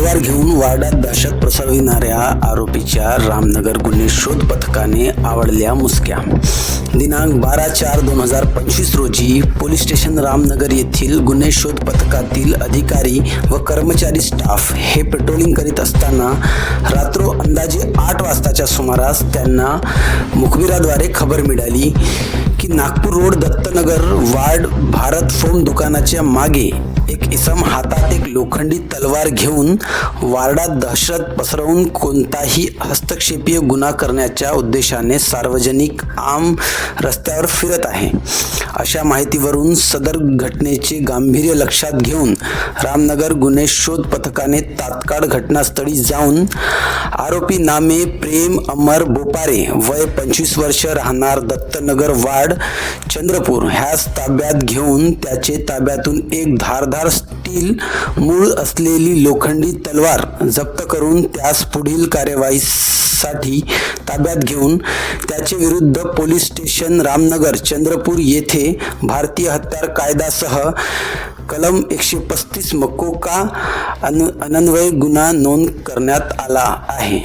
तलवार घेऊन वार्डात दहशत पसरविणाऱ्या आरोपीच्या रामनगर गुन्हे शोध पथकाने आवडल्या मुसक्या. दिनांक बारा चार दोन हजार पंचवीस रोजी पोलीस स्टेशन रामनगर येथील गुन्हे शोध पथकातील अधिकारी व कर्मचारी स्टाफ हे पेट्रोलिंग करीत असताना रात्रो अंदाजे आठ वाजताच्या सुमारास त्यांना मुखबिराद्वारे खबर मिळाली की Nagpur road Dattanagar ward Bharat foam दुकानाच्या मागे एक इसम हातात एक लोखंडी तलवार घेऊन वार्डात दहशत पसरवून कोणताही हस्तक्षेपीय गुन्हा करण्याच्या उद्देशाने सार्वजनिक आम रस्त्यावर फिरत आहे. अशा माहितीवरून सदर घटनेचे गांभीर्य लक्षात घेऊन रामनगर गुन्हे शोध पथकाने तात्काळ घटनास्थळी जाऊन आरोपी नामे प्रेम अमर बोपारे वय पंचवीस वर्ष राहणार दत्तनगर वार्ड चंद्रपूर ह्यास ताब्यात घेऊन त्याचे ताब्यातून एक धारधार स्टील मूळ असलेली लोखंडी तलवार जप्त करून त्यास पुढील कार्यवाहीसाठी ताब्यात घेऊन त्याचे विरुद्ध पोलीस स्टेशन रामनगर चंद्रपूर येथे भारतीय हत्यार कायद्यासह कलम एकशे पस्तीस मकोका अन अनन्वय गुन्हा नोंद करण्यात आला आहे.